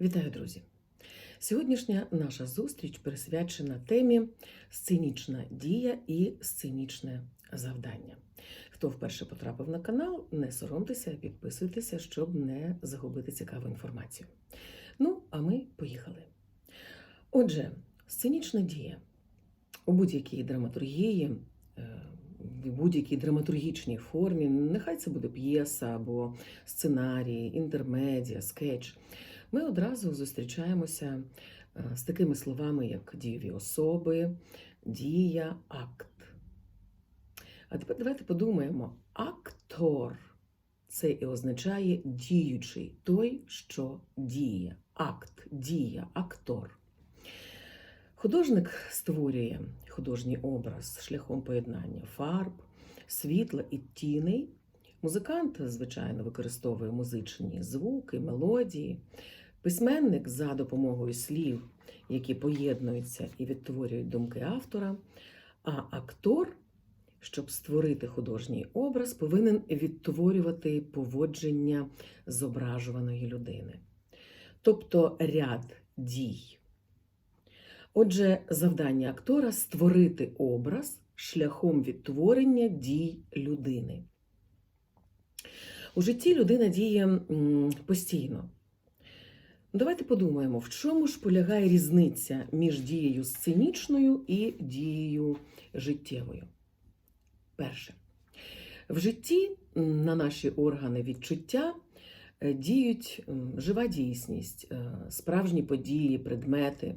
Вітаю, друзі! Сьогоднішня наша зустріч присвячена темі сценічна дія і сценічне завдання. Хто вперше потрапив на канал, не соромтеся, підписуйтеся, щоб не загубити цікаву інформацію. Ну, а ми поїхали. Отже, сценічна дія у будь-якій драматургії, е, в будь-якій драматургічній формі, нехай це буде п'єса або сценарій, інтермедіа, скетч. Ми одразу зустрічаємося е, з такими словами, як дієві особи, дія, акт. А тепер давайте подумаємо: актор це і означає діючий, той, що діє. Акт, дія, актор. Художник створює художній образ шляхом поєднання фарб, світла і тіней. Музикант, звичайно, використовує музичні звуки, мелодії. Письменник за допомогою слів, які поєднуються і відтворюють думки автора. А актор, щоб створити художній образ, повинен відтворювати поводження зображуваної людини. Тобто ряд дій. Отже, завдання актора створити образ шляхом відтворення дій людини. У житті людина діє постійно. Давайте подумаємо, в чому ж полягає різниця між дією сценічною і дією життєвою. Перше, в житті на наші органи відчуття е, діють жива дійсність, е, справжні події, предмети,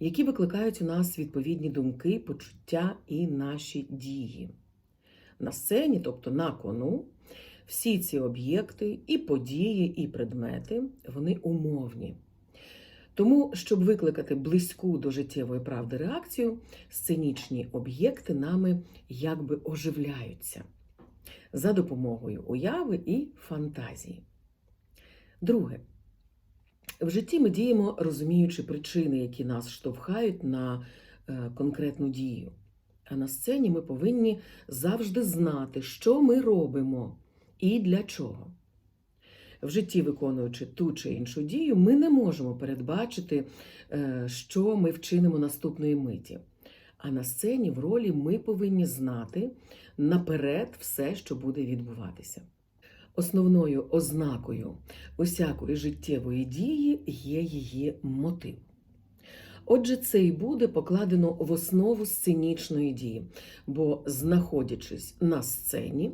які викликають у нас відповідні думки, почуття і наші дії. На сцені, тобто на кону, всі ці об'єкти, і події, і предмети, вони умовні. Тому, щоб викликати близьку до життєвої правди реакцію, сценічні об'єкти нами якби оживляються за допомогою уяви і фантазії. Друге, в житті ми діємо, розуміючи причини, які нас штовхають на е, конкретну дію. А на сцені ми повинні завжди знати, що ми робимо і для чого. В житті, виконуючи ту чи іншу дію, ми не можемо передбачити, е, що ми вчинимо наступної миті. А на сцені в ролі ми повинні знати наперед все, що буде відбуватися. Основною ознакою усякої життєвої дії є її мотив. Отже, це і буде покладено в основу сценічної дії, бо, знаходячись на сцені,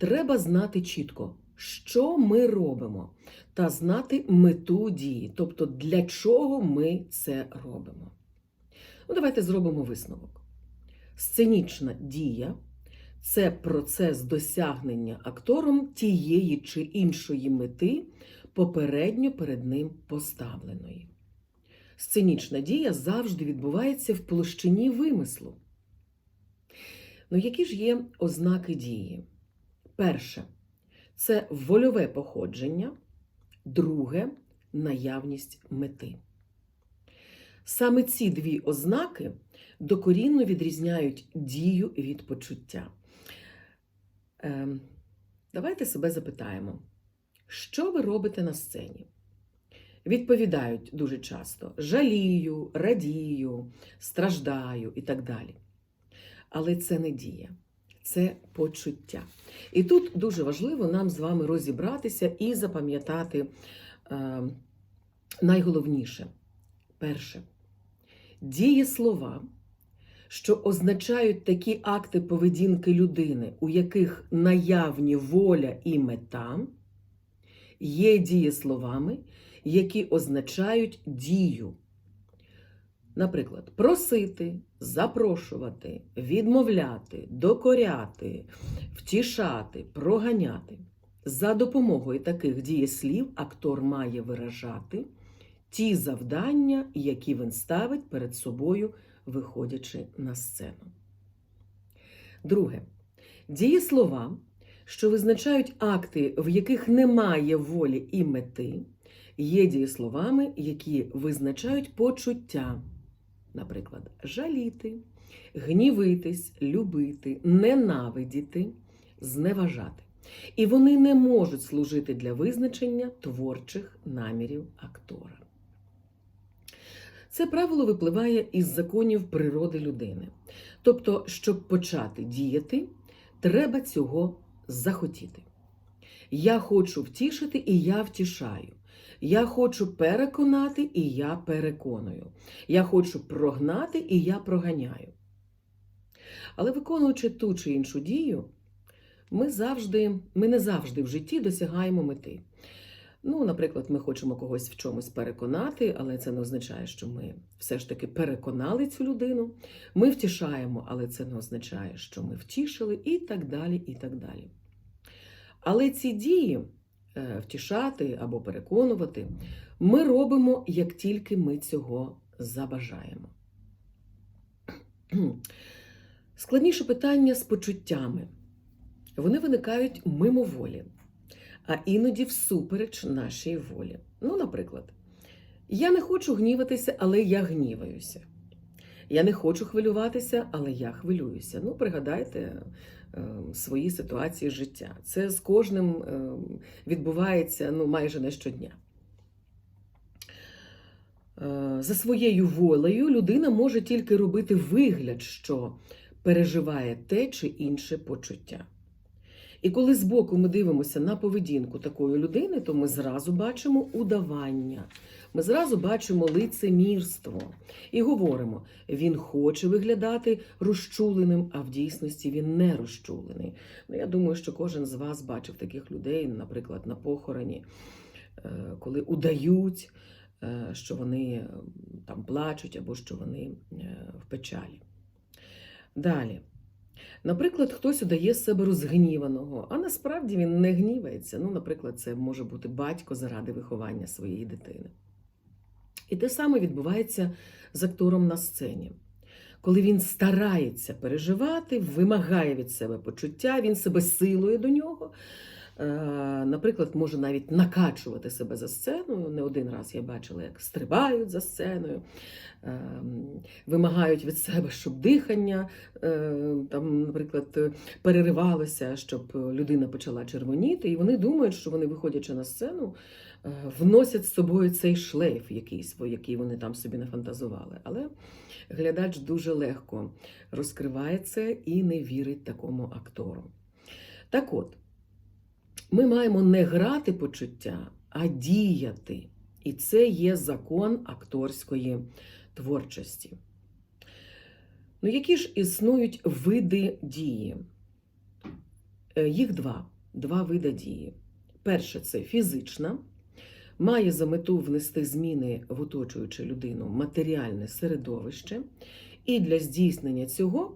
треба знати чітко, що ми робимо, та знати мету дії, тобто для чого ми це робимо. Ну, давайте зробимо висновок. Сценічна дія це процес досягнення актором тієї чи іншої мети, попередньо перед ним поставленої. Сценічна дія завжди відбувається в площині вимислу. Ну, які ж є ознаки дії? Перше це вольове походження, друге наявність мети. Саме ці дві ознаки докорінно відрізняють дію від почуття. Ем, давайте себе запитаємо, що ви робите на сцені? Відповідають дуже часто: жалію, радію, страждаю і так далі. Але це не дія, це почуття. І тут дуже важливо нам з вами розібратися і запам'ятати е, найголовніше. Перше, дієслова, що означають такі акти поведінки людини, у яких наявні воля і мета, є дієсловами, які означають дію. Наприклад, просити, запрошувати, відмовляти, докоряти, втішати, проганяти. За допомогою таких дієслів актор має виражати ті завдання, які він ставить перед собою, виходячи на сцену. Друге. Дієслова, що визначають акти, в яких немає волі і мети, є дієсловами, які визначають почуття. Наприклад, жаліти, гнівитись, любити, ненавидіти, зневажати. І вони не можуть служити для визначення творчих намірів актора. Це правило випливає із законів природи людини. Тобто, щоб почати діяти, треба цього захотіти. Я хочу втішити, і я втішаю. Я хочу переконати, і я переконую. Я хочу прогнати, і я проганяю. Але виконуючи ту чи іншу дію, ми завжди, ми не завжди в житті досягаємо мети. Ну, наприклад, ми хочемо когось в чомусь переконати, але це не означає, що ми все ж таки переконали цю людину. Ми втішаємо, але це не означає, що ми втішили, і так далі, і так далі. Але ці дії втішати або переконувати ми робимо, як тільки ми цього забажаємо. Складніше питання з почуттями. Вони виникають мимоволі, а іноді всупереч нашій волі. Ну, наприклад, я не хочу гніватися, але я гніваюся. Я не хочу хвилюватися, але я хвилююся. Ну, пригадайте е, свої ситуації життя. Це з кожним е, відбувається ну, майже не щодня. Е, за своєю волею людина може тільки робити вигляд, що переживає те чи інше почуття. І коли збоку ми дивимося на поведінку такої людини, то ми зразу бачимо удавання, ми зразу бачимо лицемірство і говоримо: він хоче виглядати розчуленим, а в дійсності він не розчулений. Ну, я думаю, що кожен з вас бачив таких людей, наприклад, на похороні, е, коли удають, е, що вони е, там плачуть або що вони в печалі. Далі. Наприклад, хтось удає з себе розгніваного, а насправді він не гнівається. Ну, наприклад, це може бути батько заради виховання своєї дитини. І те саме відбувається з актором на сцені. Коли він старається переживати, вимагає від себе почуття, він себе силує до нього. Е, наприклад, може навіть накачувати себе за сценою. Не один раз я бачила, як стрибають за сценою, е, вимагають від себе, щоб дихання, е, там, наприклад, переривалося, щоб людина почала червоніти. І вони думають, що вони, виходячи на сцену, вносять з собою цей шлейф, якийсь, який вони там собі нафантазували. Але глядач дуже легко розкриває це і не вірить такому актору. Так от. Ми маємо не грати почуття, а діяти. І це є закон акторської творчості. Ну, які ж існують види дії? Е, їх два. Два види дії. Перше це фізична, має за мету внести зміни в оточуючу людину матеріальне середовище, і для здійснення цього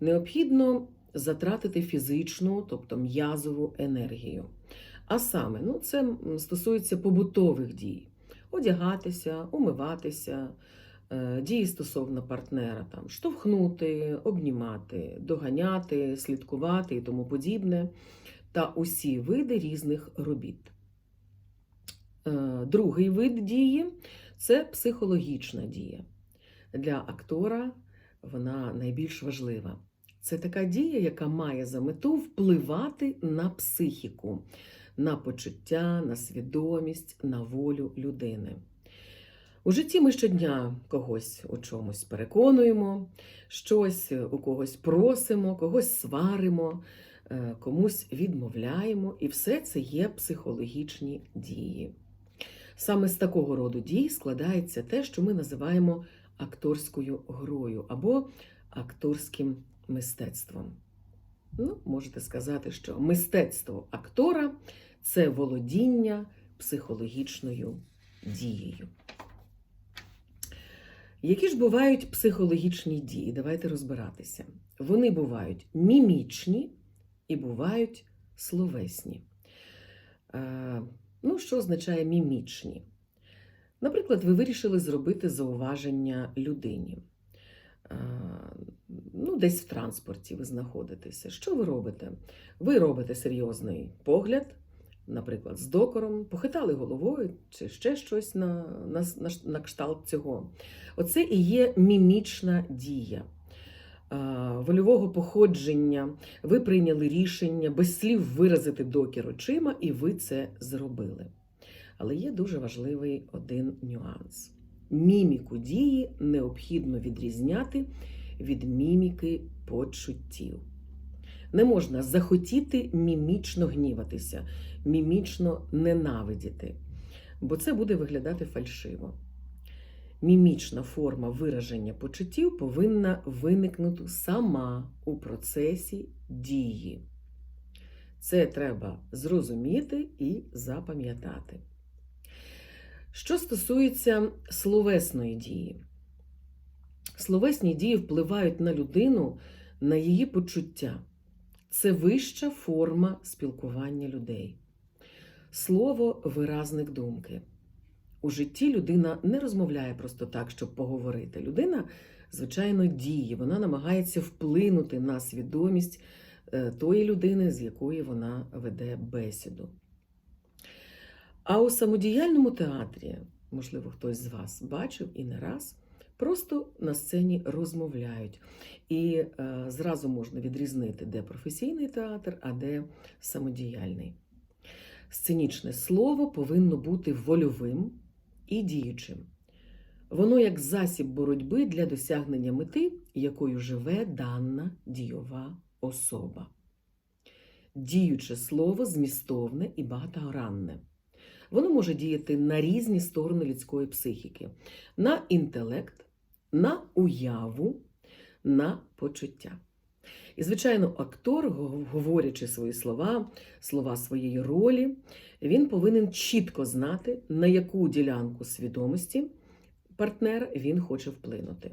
необхідно затратити фізичну, тобто м'язову енергію. А саме, ну, це стосується побутових дій: одягатися, умиватися, е, дії стосовно партнера, там, штовхнути, обнімати, доганяти, слідкувати і тому подібне, та усі види різних робіт. Е, другий вид дії це психологічна дія. Для актора вона найбільш важлива. Це така дія, яка має за мету впливати на психіку, на почуття, на свідомість, на волю людини. У житті ми щодня когось у чомусь переконуємо, щось у когось просимо, когось сваримо, е, комусь відмовляємо, і все це є психологічні дії. Саме з такого роду дій складається те, що ми називаємо акторською грою або акторським мистецтвом. Ну, можете сказати, що мистецтво актора це володіння психологічною дією. Які ж бувають психологічні дії? Давайте розбиратися. Вони бувають мімічні і бувають словесні. Ну, що означає мімічні? Наприклад, ви вирішили зробити зауваження людині. Ну, десь в транспорті ви знаходитеся. Що ви робите? Ви робите серйозний погляд, наприклад, з докором, похитали головою чи ще щось на, на, на, на кшталт цього. Оце і є мімічна дія. Вольового походження, ви прийняли рішення без слів виразити докір очима, і ви це зробили. Але є дуже важливий один нюанс. Міміку дії необхідно відрізняти від міміки почуттів. Не можна захотіти мімічно гніватися, мімічно ненавидіти, бо це буде виглядати фальшиво. Мімічна форма вираження почуттів повинна виникнути сама у процесі дії. Це треба зрозуміти і запам'ятати. Що стосується словесної дії, словесні дії впливають на людину, на її почуття. Це вища форма спілкування людей. Слово виразник думки. У житті людина не розмовляє просто так, щоб поговорити. Людина, звичайно, діє, вона намагається вплинути на свідомість е, тої людини, з якої вона веде бесіду. А у самодіяльному театрі, можливо, хтось з вас бачив і не раз, просто на сцені розмовляють. І е, зразу можна відрізнити, де професійний театр, а де самодіяльний. Сценічне слово повинно бути вольовим і діючим. Воно як засіб боротьби для досягнення мети, якою живе дана дійова особа. Діюче слово змістовне і багатогранне. Воно може діяти на різні сторони людської психіки: на інтелект, на уяву, на почуття. І, звичайно, актор, говорячи свої слова, слова своєї ролі, він повинен чітко знати, на яку ділянку свідомості партнера він хоче вплинути.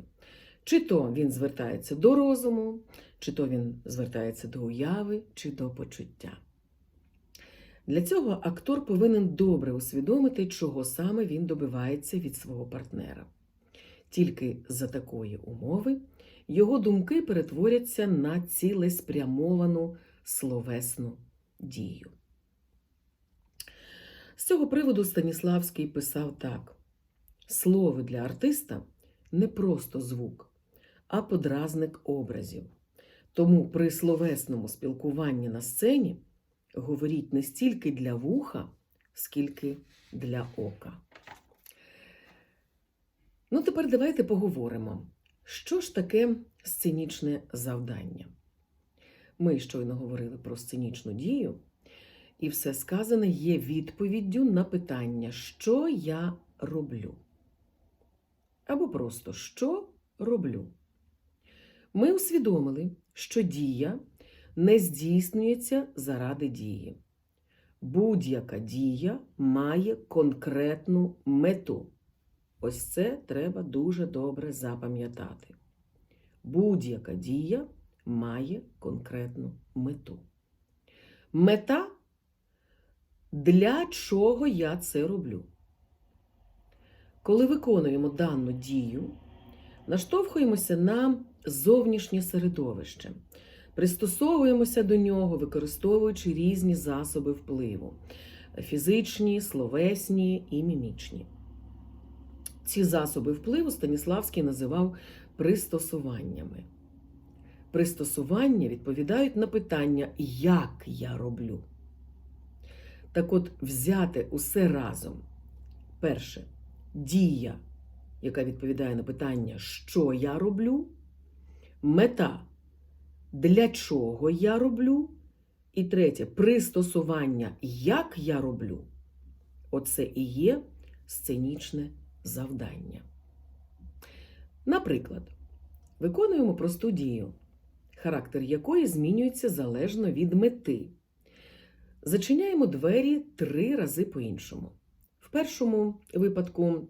Чи то він звертається до розуму, чи то він звертається до уяви, чи до почуття. Для цього актор повинен добре усвідомити, чого саме він добивається від свого партнера. Тільки за такої умови його думки перетворяться на цілеспрямовану словесну дію. З цього приводу Станіславський писав так: слово для артиста не просто звук, а подразник образів. Тому при словесному спілкуванні на сцені говоріть не стільки для вуха, скільки для ока. Ну, тепер давайте поговоримо, що ж таке сценічне завдання. Ми щойно говорили про сценічну дію, і все сказане є відповіддю на питання, що я роблю. Або просто що роблю. Ми усвідомили, що дія не здійснюється заради дії. Будь-яка дія має конкретну мету. Ось це треба дуже добре запам'ятати. Будь-яка дія має конкретну мету. Мета для чого я це роблю? Коли виконуємо дану дію, наштовхуємося на зовнішнє середовище, пристосовуємося до нього, використовуючи різні засоби впливу фізичні, словесні і мімічні. Ці засоби впливу Станіславський називав пристосуваннями. Пристосування відповідають на питання, як я роблю. Так от, взяти усе разом. Перше, дія, яка відповідає на питання, що я роблю, мета, для чого я роблю, і третє пристосування, як я роблю. Оце і є сценічне завдання. Наприклад, виконуємо просту дію, характер якої змінюється залежно від мети. Зачиняємо двері три рази по-іншому. В першому випадку,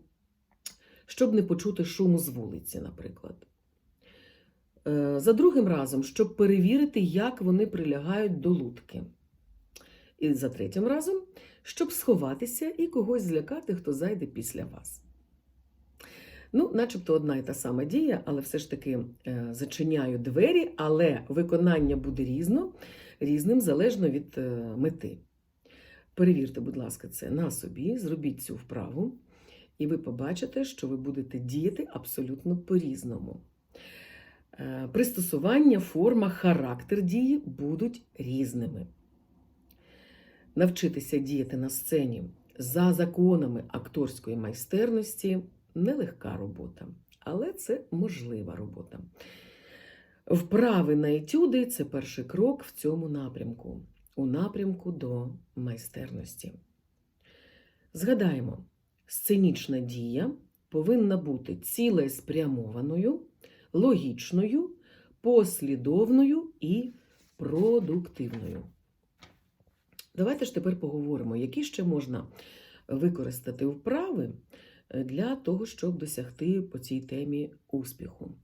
щоб не почути шуму з вулиці, наприклад. Е, За другим разом, щоб перевірити, як вони прилягають до лутки. І за третім разом, щоб сховатися і когось злякати, хто зайде після вас. Ну, начебто одна і та сама дія, але все ж таки е, зачиняю двері, але виконання буде різно, різним залежно від е, мети. Перевірте, будь ласка, це на собі, зробіть цю вправу, і ви побачите, що ви будете діяти абсолютно по-різному. Е, Пристосування, форма, характер дії будуть різними. Навчитися діяти на сцені за законами акторської майстерності нелегка робота, але це можлива робота. Вправи на етюди це перший крок в цьому напрямку, у напрямку до майстерності. Згадаємо, сценічна дія повинна бути цілеспрямованою, логічною, послідовною і продуктивною. Давайте ж тепер поговоримо, які ще можна використати вправи для того, щоб досягти по цій темі успіху.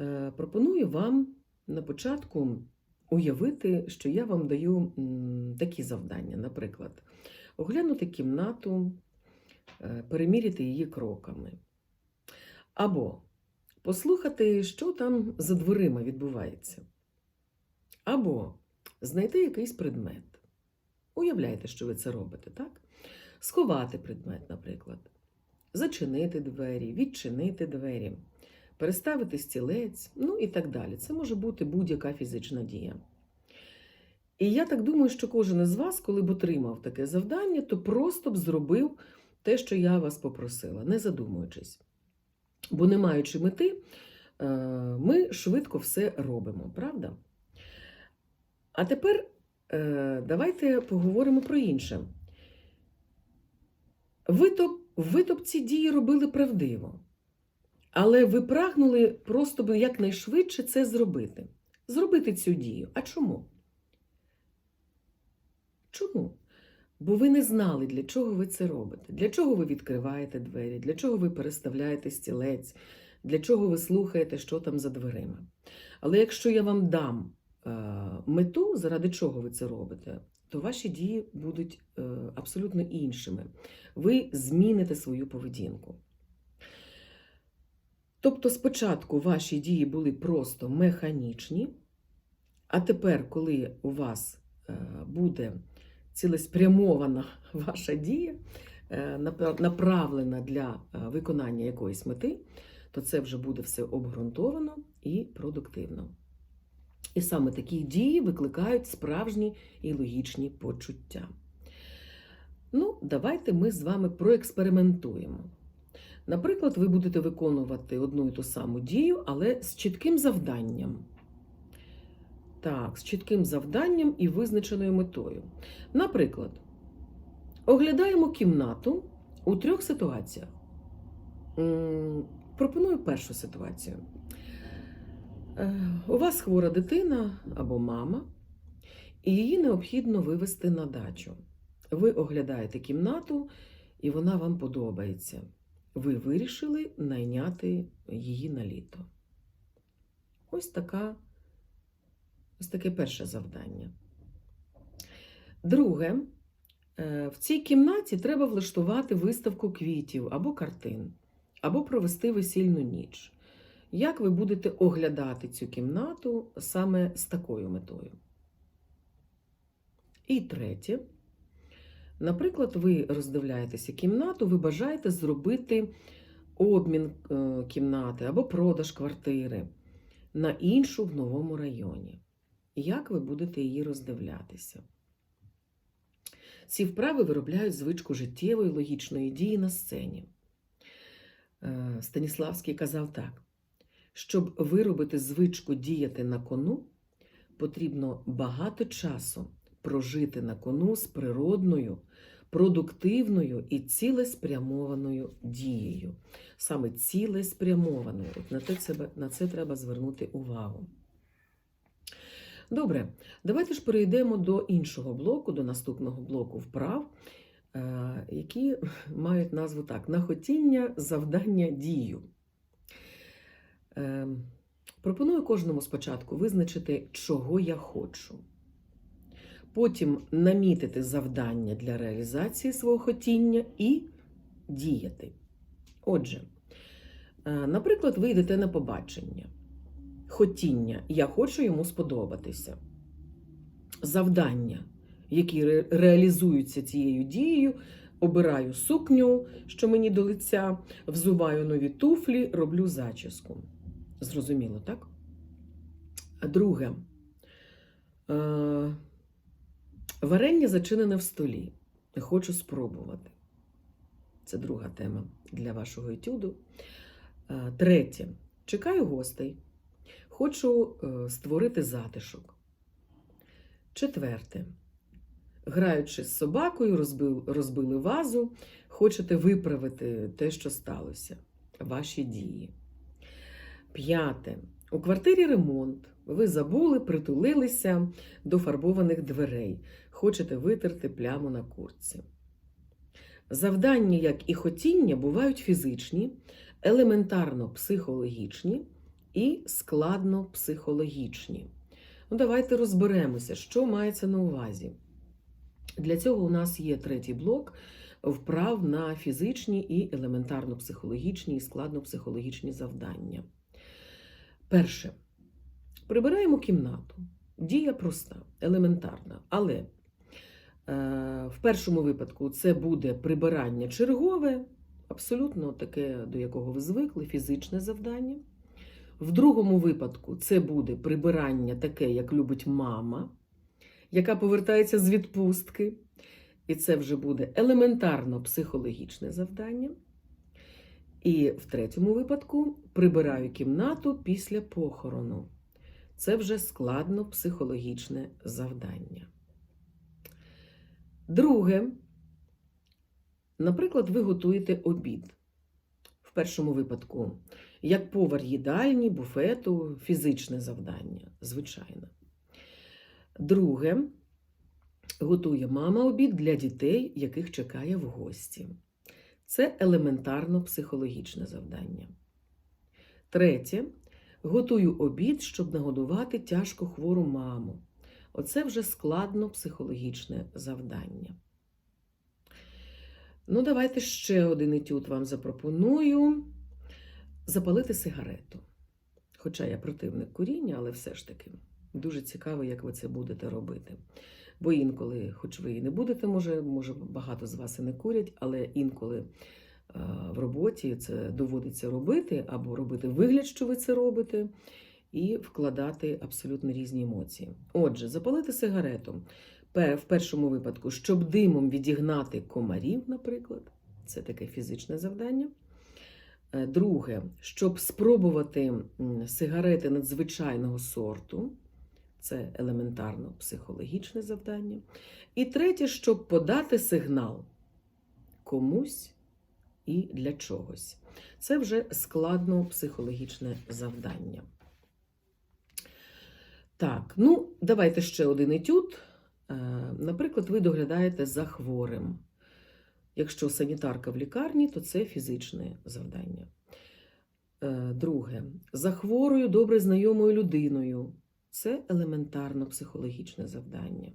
Е, Пропоную вам на початку уявити, що я вам даю такі завдання, наприклад, оглянути кімнату, е, переміряти її кроками. Або послухати, що там за дверима відбувається. Або знайти якийсь предмет. Уявляєте, що ви це робите, так? Сховати предмет, наприклад, зачинити двері, відчинити двері, переставити стілець, ну і так далі. Це може бути будь-яка фізична дія. І я так думаю, що кожен із вас, коли б отримав таке завдання, то просто б зробив те, що я вас попросила, не задумуючись. Бо, не маючи мети, е, ми швидко все робимо, правда? А тепер е, давайте поговоримо про інше. Ви то, ви б ці дії робили правдиво, але ви прагнули просто якнайшвидше це зробити. Зробити цю дію. А чому? Чому? Бо ви не знали, для чого ви це робите, для чого ви відкриваєте двері, для чого ви переставляєте стілець, для чого ви слухаєте, що там за дверима. Але якщо я вам дам мету, заради чого ви це робите, то ваші дії будуть е, абсолютно іншими. Ви зміните свою поведінку. Тобто, спочатку ваші дії були просто механічні, а тепер, коли у вас е, буде цілеспрямована ваша дія, е, направлена для е, виконання якоїсь мети, то це вже буде все обґрунтовано і продуктивно. І саме такі дії викликають справжні і логічні почуття. Ну, давайте ми з вами проекспериментуємо. Наприклад, ви будете виконувати одну і ту саму дію, але з чітким завданням. Так, з чітким завданням і визначеною метою. Наприклад, оглядаємо кімнату у трьох ситуаціях. Пропоную першу ситуацію. Е, У вас хвора дитина або мама, і її необхідно вивезти на дачу. Ви оглядаєте кімнату, і вона вам подобається. Ви вирішили найняти її на літо. Ось така, ось таке перше завдання. Друге, е, в цій кімнаті треба влаштувати виставку квітів або картин, або провести весільну ніч. Як ви будете оглядати цю кімнату саме з такою метою? І третє. Наприклад, ви роздивляєтеся кімнату, ви бажаєте зробити обмін е, кімнати або продаж квартири на іншу в новому районі. Як ви будете її роздивлятися? Ці вправи виробляють звичку життєвої логічної дії на сцені. Е, Станіславський казав так: щоб виробити звичку діяти на кону, потрібно багато часу прожити на кону з природною, продуктивною і цілеспрямованою дією. Саме цілеспрямованою. От на, те, на це треба звернути увагу. Добре, давайте ж перейдемо до іншого блоку, до наступного блоку вправ, е, які мають назву так: нахотіння, завдання, дію. Е, Пропоную кожному спочатку визначити, чого я хочу. Потім намітити завдання для реалізації свого хотіння і діяти. Отже, е, наприклад, ви йдете на побачення. Хотіння я хочу йому сподобатися. Завдання, які реалізуються цією дією, обираю сукню, що мені до лиця, взуваю нові туфлі, роблю зачіску. Зрозуміло, так? Друге. Е, Варення зачинене в столі. Хочу спробувати. Це друга тема для вашого етюду. Е, Третє. Чекаю гостей. Хочу е, створити затишок. Четверте. Граючи з собакою, розбили, розбили вазу, хочете виправити те, що сталося. Ваші дії. П'яте. У квартирі ремонт. Ви забули, притулилися до фарбованих дверей. Хочете витерти пляму на куртці. Завдання, як і хотіння, бувають фізичні, елементарно психологічні і складно психологічні. Ну, давайте розберемося, що мається на увазі. Для цього у нас є третій блок вправ на фізичні і елементарно психологічні і складно психологічні завдання. Перше. Прибираємо кімнату. Дія проста, елементарна. Але е, в першому випадку це буде прибирання чергове, абсолютно таке, до якого ви звикли, фізичне завдання. В другому випадку це буде прибирання таке, як любить мама, яка повертається з відпустки. І це вже буде елементарно психологічне завдання. І в третьому випадку прибираю кімнату після похорону. Це вже складно психологічне завдання. Друге, наприклад, ви готуєте обід. В першому випадку, як повар їдальні, буфету, фізичне завдання, звичайно. Друге, готує мама обід для дітей, яких чекає в гості. Це елементарно психологічне завдання. Третє. Готую обід, щоб нагодувати тяжко хвору маму. Оце вже складно психологічне завдання. Ну, давайте ще один етюд вам запропоную: запалити сигарету. Хоча я противник куріння, але все ж таки дуже цікаво, як ви це будете робити. Бо інколи, хоч ви і не будете, може, може багато з вас і не курять, але інколи е, в роботі це доводиться робити, або робити вигляд, що ви це робите, і вкладати абсолютно різні емоції. Отже, запалити сигарету. В першому випадку, щоб димом відігнати комарів, наприклад, це таке фізичне завдання. Е, Друге, щоб спробувати сигарети надзвичайного сорту, це елементарно психологічне завдання. І третє, щоб подати сигнал комусь і для чогось. Це вже складно психологічне завдання. Так, ну, давайте ще один етюд. Е, Наприклад, ви доглядаєте за хворим. Якщо санітарка в лікарні, то це фізичне завдання. Е, Друге, за хворою, добре знайомою людиною. Це елементарно психологічне завдання.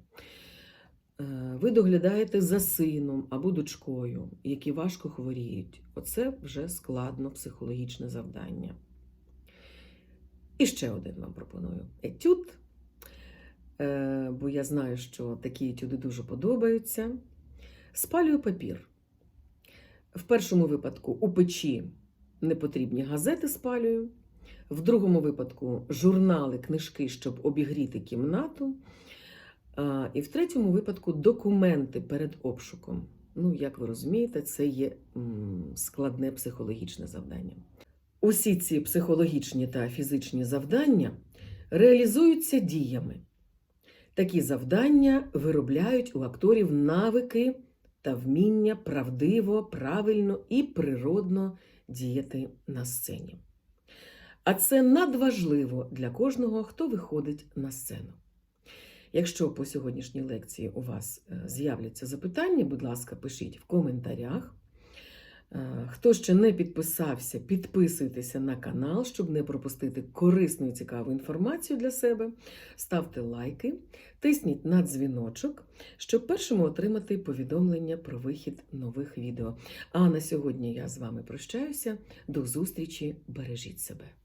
Е, Ви доглядаєте за сином або дочкою, які важко хворіють. Оце вже складно психологічне завдання. І ще один вам пропоную етюд, Е, бо я знаю, що такі етюди дуже подобаються. Спалюю папір. В першому випадку у печі непотрібні газети спалюю. В другому випадку журнали, книжки, щоб обігріти кімнату. І в третьому випадку документи перед обшуком. Ну, як ви розумієте, це є складне психологічне завдання. Усі ці психологічні та фізичні завдання реалізуються діями. Такі завдання виробляють у акторів навики та вміння правдиво, правильно і природно діяти на сцені. А це надважливо для кожного, хто виходить на сцену. Якщо по сьогоднішній лекції у вас е, з'являться запитання, будь ласка, пишіть в коментарях. Е, Хто ще не підписався, підписуйтеся на канал, щоб не пропустити корисну і цікаву інформацію для себе. Ставте лайки, тисніть на дзвіночок, щоб першими отримати повідомлення про вихід нових відео. А на сьогодні я з вами прощаюся. До зустрічі, бережіть себе.